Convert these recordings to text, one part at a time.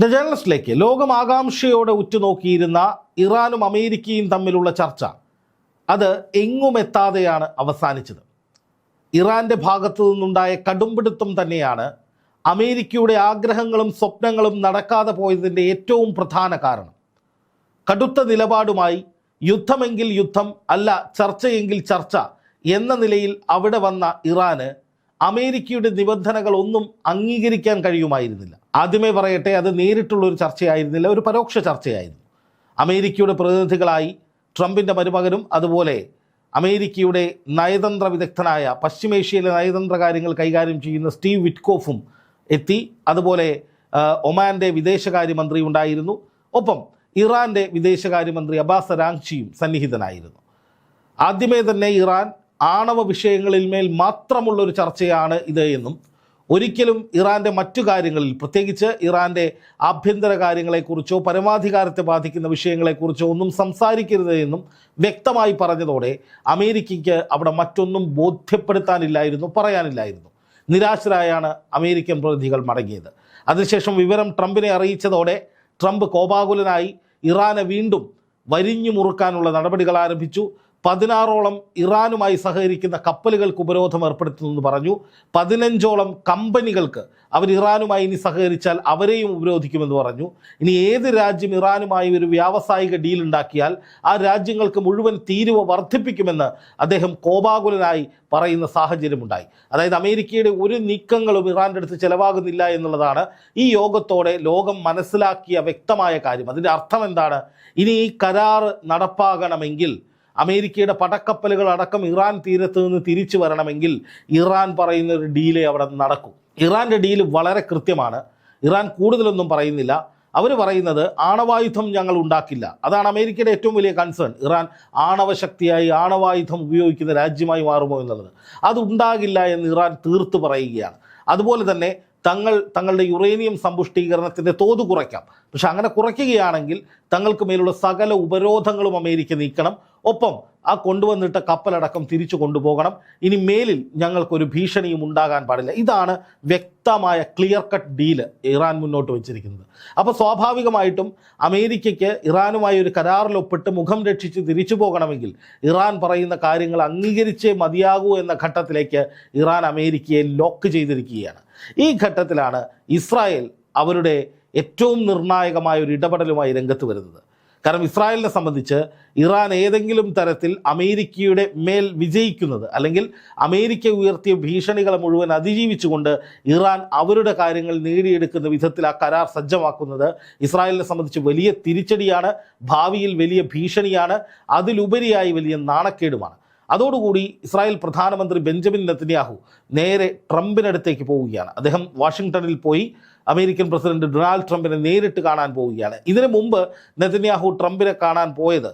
The ജേണലിസ്റ്റിലേക്ക് ലോകം ആകാംക്ഷയോടെ ഉറ്റുനോക്കിയിരുന്ന ഇറാനും അമേരിക്കയും തമ്മിലുള്ള ചർച്ച. അത് എങ്ങുമെത്താതെയാണ് അവസാനിച്ചത്. ഇറാന്റെ ഭാഗത്തു നിന്നുണ്ടായ കടുംപിടുത്തം തന്നെയാണ് അമേരിക്കയുടെ ആഗ്രഹങ്ങളും സ്വപ്നങ്ങളും നടക്കാതെ പോയതിന്റെ ഏറ്റവും പ്രധാന കാരണം. കടുത്ത നിലപാടുമായി യുദ്ധമെങ്കിൽ യുദ്ധം അല്ല ചർച്ചയെങ്കിൽ ചർച്ച എന്ന നിലയിൽ അവിടെ വന്ന ഇറാന് അമേരിക്കയുടെ നിബന്ധനകൾ ഒന്നും അംഗീകരിക്കാൻ കഴിയുമായിരുന്നില്ല. ആദ്യമേ പറയട്ടെ അത് നേരിട്ടുള്ള ഒരു ചർച്ചയായിരുന്നില്ല ഒരു പരോക്ഷ ചർച്ചയായിരുന്നു. അമേരിക്കയുടെ പ്രതിനിധികളായി ട്രംപിന്റെ മരുമകനും അതുപോലെ അമേരിക്കയുടെ നയതന്ത്ര വിദഗ്ധനായ പശ്ചിമേഷ്യയിലെ നയതന്ത്ര കാര്യങ്ങൾ കൈകാര്യം ചെയ്യുന്ന സ്റ്റീവ് വിറ്റ്കോഫും എത്തി. അതുപോലെ ഒമാന്റെ വിദേശകാര്യമന്ത്രി ഉണ്ടായിരുന്നു. ഒപ്പം ഇറാന്റെ വിദേശകാര്യമന്ത്രി അബ്ബാസ് റാങ്ഷിയും സന്നിഹിതനായിരുന്നു. ആദ്യമേ തന്നെ ഇറാൻ ആണവ വിഷയങ്ങളിൽ മേൽ മാത്രമുള്ള ഒരു ചർച്ചയാണ് ഇത് എന്നും ഒരിക്കലും ഇറാന്റെ മറ്റു കാര്യങ്ങളിൽ പ്രത്യേകിച്ച് ഇറാന്റെ ആഭ്യന്തര കാര്യങ്ങളെക്കുറിച്ചോ പരമാധികാരത്തെ ബാധിക്കുന്ന വിഷയങ്ങളെക്കുറിച്ചോ ഒന്നും സംസാരിക്കരുത് എന്നും വ്യക്തമായി പറഞ്ഞതോടെ അമേരിക്കയ്ക്ക് അവിടെ മറ്റൊന്നും ബോധ്യപ്പെടുത്താനില്ലായിരുന്നു പറയാനില്ലായിരുന്നു. നിരാശരായാണ് അമേരിക്കൻ പ്രതിനിധികൾ മടങ്ങിയത്. അതിനുശേഷം വിവരം ട്രംപിനെ അറിയിച്ചതോടെ ട്രംപ് കോപാകുലനായി ഇറാനെ വീണ്ടും വരിഞ്ഞു മുറുക്കാനുള്ള നടപടികൾ ആരംഭിച്ചു. പതിനാറോളം ഇറാനുമായി സഹകരിക്കുന്ന കപ്പലുകൾക്ക് ഉപരോധം ഏർപ്പെടുത്തുമെന്ന് പറഞ്ഞു. പതിനഞ്ചോളം കമ്പനികൾക്ക് അവർ ഇറാനുമായി ഇനി സഹകരിച്ചാൽ അവരെയും ഉപരോധിക്കുമെന്ന് പറഞ്ഞു. ഇനി ഏത് രാജ്യം ഇറാനുമായി ഒരു വ്യാവസായിക ഡീൽ ഉണ്ടാക്കിയാൽ ആ രാജ്യങ്ങൾക്ക് മുഴുവൻ തീരുവ വർദ്ധിപ്പിക്കുമെന്ന് അദ്ദേഹം കോപാകുലനായി പറയുന്ന സാഹചര്യമുണ്ടായി. അതായത് അമേരിക്കയുടെ ഒരു നീക്കങ്ങളും ഇറാന്റെ അടുത്ത് ചിലവാകുന്നില്ല എന്നുള്ളതാണ് ഈ യോഗത്തോടെ ലോകം മനസ്സിലാക്കിയ വ്യക്തമായ കാര്യം. അതിന്റെ അർത്ഥം എന്താണ്? ഇനി ഈ കരാർ നടപ്പാകണമെങ്കിൽ അമേരിക്കയുടെ പടക്കപ്പലുകൾ അടക്കം ഇറാൻ തീരത്ത് നിന്ന് തിരിച്ചു വരണമെങ്കിൽ ഇറാൻ പറയുന്ന ഒരു ഡീലേ അവിടെ നടക്കും. ഇറാന്റെ ഡീൽ വളരെ കൃത്യമാണ്. ഇറാൻ കൂടുതലൊന്നും പറയുന്നില്ല. അവർ പറയുന്നത് ആണവായുധം ഞങ്ങൾ ഉണ്ടാക്കില്ല. അതാണ് അമേരിക്കയുടെ ഏറ്റവും വലിയ കൺസേൺ ഇറാൻ ആണവശക്തിയായി ആണവായുധം ഉപയോഗിക്കുന്ന രാജ്യമായി മാറുമോ എന്നുള്ളത്. അത് ഉണ്ടാകില്ല എന്ന് ഇറാൻ തീർത്ത് പറയുകയാണ്. അതുപോലെ തന്നെ തങ്ങൾ തങ്ങളുടെ യുറേനിയം സമ്പുഷ്ടീകരണത്തിന്റെ തോത് കുറയ്ക്കാം. പക്ഷെ അങ്ങനെ കുറയ്ക്കുകയാണെങ്കിൽ തങ്ങൾക്ക് മേലുള്ള സകല ഉപരോധങ്ങളും അമേരിക്ക നീക്കണം. ഒപ്പം ആ കൊണ്ടുവന്നിട്ട കപ്പലടക്കം തിരിച്ചു കൊണ്ടുപോകണം. ഇനി മേലിൽ ഞങ്ങൾക്കൊരു ഭീഷണിയും ഉണ്ടാകാൻ പാടില്ല. ഇതാണ് വ്യക്തമായ ക്ലിയർ കട്ട് ഡീൽ ഇറാൻ മുന്നോട്ട് വെച്ചിരിക്കുന്നത്. അപ്പോൾ സ്വാഭാവികമായിട്ടും അമേരിക്കയ്ക്ക് ഇറാനുമായി ഒരു കരാറിൽ ഒപ്പിട്ട് മുഖം രക്ഷിച്ച് തിരിച്ചു പോകണമെങ്കിൽ ഇറാൻ പറയുന്ന കാര്യങ്ങൾ അംഗീകരിച്ചേ മതിയാകൂ എന്ന ഘട്ടത്തിലേക്ക് ഇറാൻ അമേരിക്കയെ ലോക്ക് ചെയ്തിരിക്കുകയാണ്. ഈ ഘട്ടത്തിലാണ് ഇസ്രായേൽ അവരുടെ ഏറ്റവും നിർണായകമായ ഒരു ഇടപെടലുമായി രംഗത്ത് വരുന്നത്. കാരണം ഇസ്രായേലിനെ സംബന്ധിച്ച് ഇറാൻ ഏതെങ്കിലും തരത്തിൽ അമേരിക്കയുടെ മേൽ വിജയിക്കുന്നത് അല്ലെങ്കിൽ അമേരിക്ക ഉയർത്തിയ ഭീഷണികളെ മുഴുവൻ അതിജീവിച്ചുകൊണ്ട് ഇറാൻ അവരുടെ കാര്യങ്ങൾ നേടിയെടുക്കുന്ന വിധത്തിൽ ആ കരാർ സജ്ജമാക്കുന്നത് ഇസ്രായേലിനെ സംബന്ധിച്ച് വലിയ തിരിച്ചടിയാണ് ഭാവിയിൽ വലിയ ഭീഷണിയാണ് അതിലുപരിയായി വലിയ നാണക്കേടുമാണ്. അതോടുകൂടി ഇസ്രായേൽ പ്രധാനമന്ത്രി ബെഞ്ചമിൻ നെത്തന്യാഹു നേരെ ട്രംപിനടുത്തേക്ക് പോവുകയാണ്. അദ്ദേഹം വാഷിങ്ടണിൽ പോയി അമേരിക്കൻ പ്രസിഡന്റ് ഡൊണാൾഡ് ട്രംപിനെ നേരിട്ട് കാണാൻ പോവുകയാണ്. ഇതിനു മുമ്പ് നെതന്യാഹു ട്രംപിനെ കാണാൻ പോയത്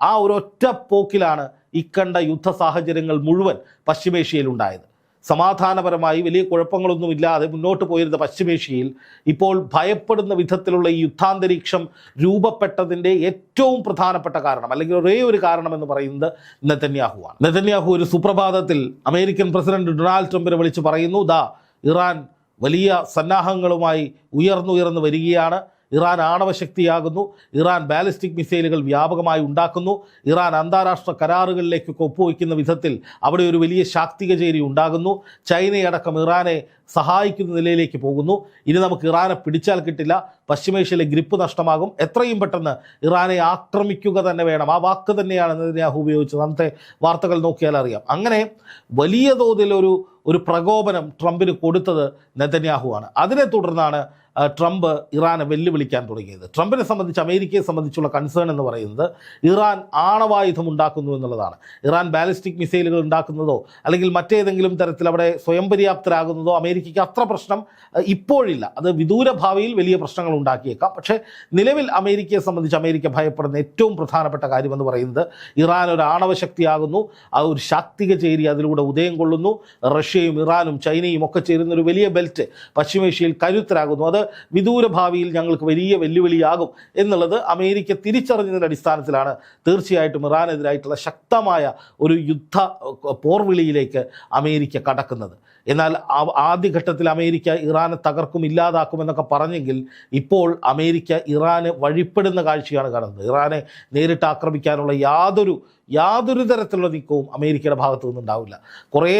ആ ഒരൊറ്റ പോക്കിലാണ് ഇക്കണ്ട യുദ്ധ സാഹചര്യങ്ങൾ മുഴുവൻ പശ്ചിമേഷ്യയിൽ ഉണ്ടായത്. സമാധാനപരമായി വലിയ കുഴപ്പങ്ങളൊന്നുമില്ലാതെ മുന്നോട്ട് പോയിരുന്ന പശ്ചിമേഷ്യയിൽ ഇപ്പോൾ ഭയപ്പെടുന്ന വിധത്തിലുള്ള ഈ യുദ്ധാന്തരീക്ഷം രൂപപ്പെട്ടതിന്റെ ഏറ്റവും പ്രധാനപ്പെട്ട കാരണം അല്ലെങ്കിൽ ഒരേ ഒരു കാരണം എന്ന് പറയുന്നത് നെതന്യാഹുവാണ് നെതന്യാഹു ഒരു സുപ്രഭാതത്തിൽ അമേരിക്കൻ പ്രസിഡന്റ് ഡൊണാൾഡ് ട്രംപിനെ വിളിച്ച് പറയുന്നു ദാ ഇറാൻ വലിയ സന്നാഹങ്ങളുമായി ഉയർന്നുയർന്നു വരികയാണ്. ഇറാൻ ആണവശക്തിയാകുന്നു ഇറാൻ ബാലിസ്റ്റിക് മിസൈലുകൾ വ്യാപകമായി ഉണ്ടാക്കുന്നു. ഇറാൻ അന്താരാഷ്ട്ര കരാറുകളിലേക്ക് ഒപ്പുവയ്ക്കുന്ന വിധത്തിൽ അവിടെ ഒരു വലിയ ശാക്തിക ചേരി ഉണ്ടാകുന്നു. ചൈനയടക്കം ഇറാനെ സഹായിക്കുന്ന നിലയിലേക്ക് പോകുന്നു. ഇനി നമുക്ക് ഇറാനെ പിടിച്ചാൽ കിട്ടില്ല. പശ്ചിമേഷ്യയിലെ ഗ്രിപ്പ് നഷ്ടമാകും. എത്രയും പെട്ടെന്ന് ഇറാനെ ആക്രമിക്കുക തന്നെ വേണം. ആ വാക്ക് തന്നെയാണ് നെതന്യാഹു ഉപയോഗിച്ചത്. അന്നത്തെ വാർത്തകൾ നോക്കിയാൽ അറിയാം. അങ്ങനെ വലിയ തോതിൽ ഒരു പ്രകോപനം ട്രംപിന് കൊടുത്തത് നെതന്യാഹു ആണ്. അതിനെ തുടർന്നാണ് ട്രംപ് ഇറാനെ വെല്ലുവിളിക്കാൻ തുടങ്ങിയത്. ട്രംപിനെ സംബന്ധിച്ച് അമേരിക്കയെ സംബന്ധിച്ചുള്ള കൺസേൺ എന്ന് പറയുന്നത് ഇറാൻ ആണവായുധം ഉണ്ടാക്കുന്നു എന്നുള്ളതാണ്. ഇറാൻ ബാലിസ്റ്റിക് മിസൈലുകൾ ഉണ്ടാക്കുന്നതോ അല്ലെങ്കിൽ മറ്റേതെങ്കിലും തരത്തിൽ അവിടെ സ്വയം പര്യാപ്തരാകുന്നതോ അമേരിക്കയ്ക്ക് അത്ര പ്രശ്നം ഇപ്പോഴില്ല. അത് വിദൂര ഭാവിയിൽ വലിയ പ്രശ്നങ്ങൾ ഉണ്ടാക്കിയേക്കാം. പക്ഷേ നിലവിൽ അമേരിക്കയെ സംബന്ധിച്ച് അമേരിക്ക ഭയപ്പെടുന്ന ഏറ്റവും പ്രധാനപ്പെട്ട കാര്യമെന്ന് പറയുന്നത് ഇറാൻ ഒരു ആണവശക്തിയാകുന്നു ആ ഒരു ശാക്തിക ചേരി അതിലൂടെ ഉദയം കൊള്ളുന്നു. റഷ്യയും ഇറാനും ചൈനയും ഒക്കെ ചേരുന്ന ഒരു വലിയ ബെൽറ്റ് പശ്ചിമേഷ്യയിൽ കരുത്തരാകുന്നു. അത് വിദൂര ഭാവിയിൽ ഞങ്ങൾക്ക് വലിയ വെല്ലുവിളിയാകും എന്നുള്ളത് അമേരിക്ക തിരിച്ചറിഞ്ഞതിന്റെ അടിസ്ഥാനത്തിലാണ് തീർച്ചയായിട്ടും ഇറാനെതിരായിട്ടുള്ള ശക്തമായ ഒരു യുദ്ധ പോർവിളിയിലേക്ക് അമേരിക്ക കടക്കുന്നത്. എന്നാൽ ആദ്യഘട്ടത്തിൽ അമേരിക്ക ഇറാനെ തകർക്കും ഇല്ലാതാക്കുമെന്നൊക്കെ പറഞ്ഞെങ്കിൽ ഇപ്പോൾ അമേരിക്ക ഇറാന് വഴിപ്പെടുന്ന കാഴ്ചയാണ് കാണുന്നത്. ഇറാനെ നേരിട്ട് ആക്രമിക്കാനുള്ള യാതൊരു യാതൊരു തരത്തിലുള്ള നീക്കവും അമേരിക്കയുടെ ഭാഗത്തു നിന്നുണ്ടാവില്ല. കുറേ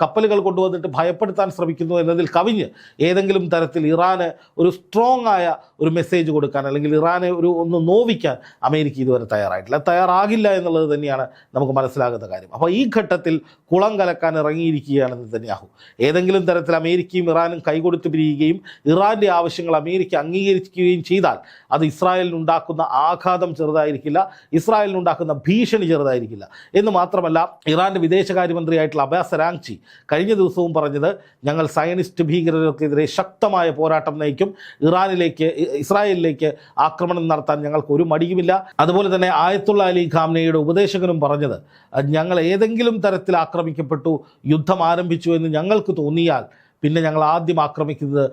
കപ്പലുകൾ കൊണ്ടുവന്നിട്ട് ഭയപ്പെടുത്താൻ ശ്രമിക്കുന്നു എന്നതിൽ കവിഞ്ഞ് ഏതെങ്കിലും തരത്തിൽ ഇറാന് ഒരു സ്ട്രോങ് ആയ ഒരു മെസ്സേജ് കൊടുക്കാൻ അല്ലെങ്കിൽ ഇറാനെ ഒരു ഒന്ന് നോവിക്കാൻ അമേരിക്ക ഇതുവരെ തയ്യാറായിട്ടില്ല. തയ്യാറാകില്ല എന്നുള്ളത് തന്നെയാണ് നമുക്ക് മനസ്സിലാകുന്ന കാര്യം. അപ്പോൾ ഈ ഘട്ടത്തിൽ കുളം കലക്കാൻ ഇറങ്ങിയിരിക്കുകയാണെന്ന് നെതന്യാഹു. ഏതെങ്കിലും തരത്തിൽ അമേരിക്കയും ഇറാനും കൈകൊടുത്ത് പിരിയുകയും ഇറാന്റെ ആവശ്യങ്ങൾ അമേരിക്ക അംഗീകരിക്കുകയും ചെയ്താൽ അത് ഇസ്രായേലിനുണ്ടാക്കുന്ന ആഘാതം ചെറുതായിരിക്കില്ല ഇസ്രായേലിനുണ്ടാക്കുന്ന ഭീഷണി ചെറുതായിരിക്കില്ല. എന്ന് മാത്രമല്ല ഇറാന്റെ വിദേശകാര്യമന്ത്രിയായിട്ടുള്ള അബാസ് അരാങ്ചി കഴിഞ്ഞ ദിവസവും പറഞ്ഞത് ഞങ്ങൾ സയനിസ്റ്റ് ഭീകരർക്കെതിരെ ശക്തമായ പോരാട്ടം നയിക്കും. ഇറാനിലേക്ക് ഇസ്രായേലിലേക്ക് ആക്രമണം നടത്താൻ ഞങ്ങൾക്ക് ഒരു മടിയുമില്ല. അതുപോലെ തന്നെ ആയത്തുള്ള അലി ഖാംനയുടെ ഉപദേശകനും പറഞ്ഞത് ഞങ്ങൾ ഏതെങ്കിലും തരത്തിൽ ആക്രമിക്കപ്പെട്ടു യുദ്ധം ആരംഭിച്ചു എന്ന് ഞങ്ങൾക്ക് തോന്നിയാൽ പിന്നെ ഞങ്ങൾ ആദ്യം ആക്രമിക്കുന്നത്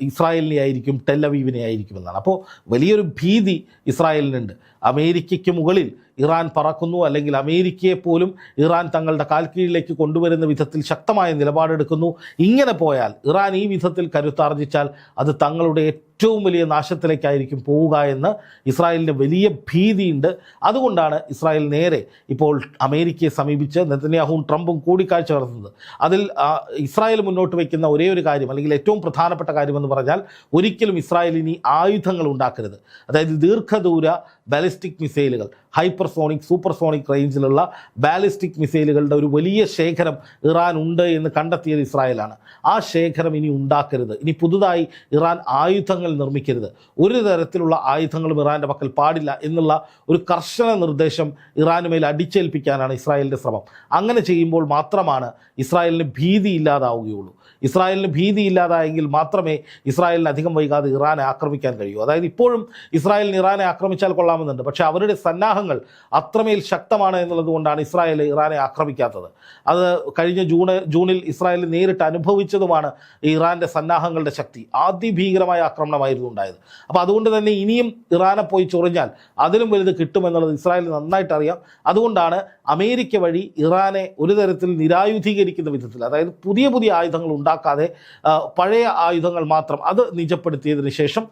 ഇസ്രായേലിനെ ആയിരിക്കും ടെല്ലവീവിനെ ആയിരിക്കും എന്നാണ്. അപ്പോൾ വലിയൊരു ഭീതി ഇസ്രായേലിനുണ്ട്. അമേരിക്കയ്ക്ക് മുകളിൽ ഇറാൻ പറക്കുന്നു അല്ലെങ്കിൽ അമേരിക്കയെ പോലും ഇറാൻ തങ്ങളുടെ കാൽക്കീഴിലേക്ക് കൊണ്ടുവരുന്ന വിധത്തിൽ ശക്തമായ നിലപാടെടുക്കുന്നു. ഇങ്ങനെ പോയാൽ ഇറാൻ ഈ വിധത്തിൽ കരുത്താർജിച്ചാൽ അത് തങ്ങളുടെ ഏറ്റവും വലിയ നാശത്തിലേക്കായിരിക്കും പോവുക എന്ന് ഇസ്രായേലിന് വലിയ ഭീതിയുണ്ട്. അതുകൊണ്ടാണ് ഇസ്രായേൽ നേരെ ഇപ്പോൾ അമേരിക്കയെ സമീപിച്ച് നെതന്യാഹുവും ട്രംപും കൂടിക്കാഴ്ച നടത്തുന്നത്. അതിൽ ഇസ്രായേൽ മുന്നോട്ട് വയ്ക്കുന്ന ഒരേ ഒരു കാര്യം അല്ലെങ്കിൽ ഏറ്റവും പ്രധാനപ്പെട്ട കാര്യമെന്ന് പറഞ്ഞാൽ ഒരിക്കലും ഇസ്രായേൽ ഇനി ആയുധങ്ങൾ ഉണ്ടാക്കരുത്. അതായത് ദീർഘദൂര ബാലിസ്റ്റിക് മിസൈലുകൾ ഹൈപ്പർസോണിക് സൂപ്പർസോണിക് റേഞ്ചിലുള്ള ബാലിസ്റ്റിക് മിസൈലുകളുടെ ഒരു വലിയ ശേഖരം ഇറാൻ ഉണ്ട് എന്ന് കണ്ടെത്തിയത് ഇസ്രായേലാണ്. ആ ശേഖരം ഇനി ഉണ്ടാക്കരുത്. ഇനി പുതുതായി ഇറാൻ ആയുധങ്ങൾ നിർമ്മിക്കരുത്. ഒരു തരത്തിലുള്ള ആയുധങ്ങളും ഇറാന്റെ പക്കൽ പാടില്ല എന്നുള്ള ഒരു കർശന നിർദ്ദേശം ഇറാന് മേൽ അടിച്ചേൽപ്പിക്കാനാണ് ഇസ്രായേലിന്റെ ശ്രമം. അങ്ങനെ ചെയ്യുമ്പോൾ മാത്രമാണ് ഇസ്രായേലിന് ഭീതി ഇല്ലാതാവുകയുള്ളൂ. ഇസ്രായേലിന് ഭീതി ഇല്ലാതായെങ്കിൽ മാത്രമേ ഇസ്രായേലിന് അധികം വൈകാതെ ഇറാനെ ആക്രമിക്കാൻ കഴിയൂ. അതായത് ഇപ്പോഴും ഇസ്രായേലിന് ഇറാനെ ആക്രമിച്ചാൽ കൊള്ളാമെന്നുണ്ട് പക്ഷേ അവരുടെ സന്നാഹങ്ങൾ അത്രമേൽ ശക്തമാണ് എന്നുള്ളത് കൊണ്ടാണ് ഇസ്രായേൽ ഇറാനെ ആക്രമിക്കാത്തത്. അത് കഴിഞ്ഞ ജൂണ് ജൂണിൽ ഇസ്രായേൽ നേരിട്ട് അനുഭവിച്ചതുമാണ് ഇറാന്റെ സന്നാഹങ്ങളുടെ ശക്തി. അതിഭീകരമായ ആക്രമണമായിരുന്നു ഉണ്ടായത്. അപ്പോൾ അതുകൊണ്ട് തന്നെ ഇനിയും ഇറാനെ പോയി ചൊറിഞ്ഞാൽ അതിലും വലുത് കിട്ടുമെന്നുള്ളത് ഇസ്രായേൽ നന്നായിട്ട് അറിയാം. അതുകൊണ്ടാണ് അമേരിക്ക വഴി ഇറാനെ ഒരു തരത്തിൽ നിരായുധീകരിക്കുന്ന വിധത്തിൽ അതായത് പുതിയ പുതിയ ആയുധങ്ങൾ ഉണ്ടാക്കാതെ പഴയ ആയുധങ്ങൾ മാത്രം അത് നിജപ്പെടുത്തിയതിന് ശേഷം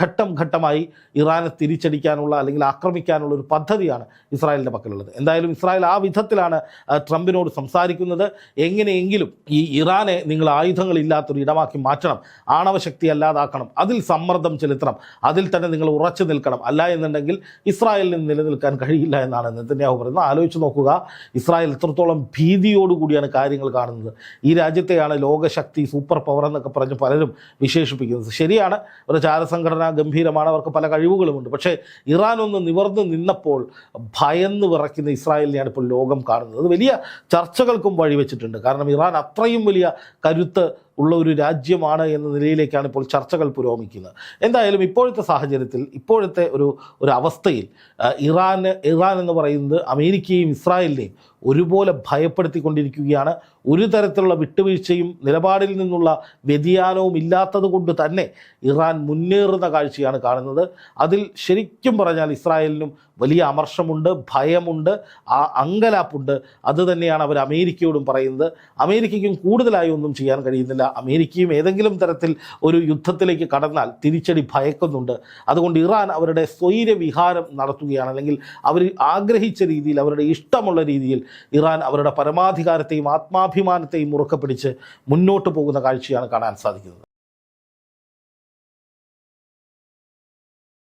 ഘട്ടം ഘട്ടമായി ഇറാനെ തിരിച്ചടിക്കാനുള്ള അല്ലെങ്കിൽ ആക്രമിക്കാനുള്ള ഒരു പദ്ധതിയാണ് ഇസ്രായേലിന്റെ പക്കലുള്ളത്. എന്തായാലും ഇസ്രായേൽ ആ വിധത്തിലാണ് ട്രംപിനോട് സംസാരിക്കുന്നത്. എങ്ങനെയെങ്കിലും ഈ ഇറാനെ നിങ്ങൾ ആയുധങ്ങളില്ലാത്തൊരു ഇടമാക്കി മാറ്റണം. ആണവശക്തി അല്ലാതാക്കണം. അതിൽ സമ്മർദ്ദം ചെലുത്തണം. അതിൽ തന്നെ നിങ്ങൾ ഉറച്ചു നിൽക്കണം. അല്ല എന്നുണ്ടെങ്കിൽ ഇസ്രായേലിന് നിലനിൽക്കാൻ കഴിയില്ല എന്നാണ് നെതന്യാഹു പറയുന്നത്. ആലോചിച്ച് നോക്കുക. ഇസ്രായേൽ എത്രത്തോളം ഭീതിയോടുകൂടിയാണ് കാര്യങ്ങൾ കാണുന്നത്. ഈ രാജ്യത്തെയാണ് ലോകശക്തി സൂപ്പർ പവർ എന്നൊക്കെ പറഞ്ഞ് പലരും വിശേഷിപ്പിക്കുന്നത്. ശരിയാണ്. ഒരു ചാരസംഘടന ഗംഭീരമാണ്. അവർക്ക് പല കഴിവുകളുമുണ്ട്. പക്ഷേ ഇറാൻ ഒന്ന് നിവർന്ന് നിന്നപ്പോൾ ഭയന്ന് വിറയ്ക്കുന്ന ഇസ്രായേലിനെയാണ് ഇപ്പോൾ ലോകം കാണുന്നത്. അത് വലിയ ചർച്ചകൾക്കും വഴിവെച്ചിട്ടുണ്ട് കാരണം ഇറാൻ അത്രയും വലിയ കരുത്ത് ഉള്ള ഒരു രാജ്യമാണ് എന്ന നിലയിലേക്കാണ് ഇപ്പോൾ ചർച്ചകൾ പുരോഗമിക്കുന്നത്. എന്തായാലും ഇപ്പോഴത്തെ സാഹചര്യത്തിൽ ഇപ്പോഴത്തെ ഒരു ഒരു അവസ്ഥയിൽ ഇറാന് ഇറാൻ എന്ന് പറയുന്നത് അമേരിക്കയും ഇസ്രായേലിനെയും ഒരുപോലെ ഭയപ്പെടുത്തിക്കൊണ്ടിരിക്കുകയാണ് ഒരു തരത്തിലുള്ള വിട്ടുവീഴ്ചയും നിലപാടിൽ നിന്നുള്ള വ്യതിയാനവും ഇല്ലാത്തത് കൊണ്ട് തന്നെ ഇറാൻ മുന്നേറുന്ന കാഴ്ചയാണ് കാണുന്നത്. അതിൽ ശരിക്കും പറഞ്ഞാൽ ഇസ്രായേലിനും വലിയ അമർഷമുണ്ട് ഭയമുണ്ട് ആ അങ്കലാപ്പുണ്ട്. അത് തന്നെയാണ് അവർ അമേരിക്കയോടും പറയുന്നത്. അമേരിക്കയ്ക്കും കൂടുതലായി ഒന്നും ചെയ്യാൻ കഴിയുന്നില്ല. അമേരിക്കയും ഏതെങ്കിലും തരത്തിൽ ഒരു യുദ്ധത്തിലേക്ക് കടന്നാൽ തിരിച്ചടി ഭയക്കുന്നുണ്ട്. അതുകൊണ്ട് ഇറാൻ അവരുടെ സ്വൈര്യവിഹാരം നടത്തുകയാണ്. അല്ലെങ്കിൽ അവർ ആഗ്രഹിച്ച രീതിയിൽ അവരുടെ ഇഷ്ടമുള്ള രീതിയിൽ ഇറാൻ അവരുടെ പരമാധികാരത്തെയും ആത്മാഭിമാനത്തെയും മുറുക്കെ പിടിച്ച് മുന്നോട്ട് പോകുന്ന കാഴ്ചയാണ് കാണാൻ സാധിക്കുന്നത്.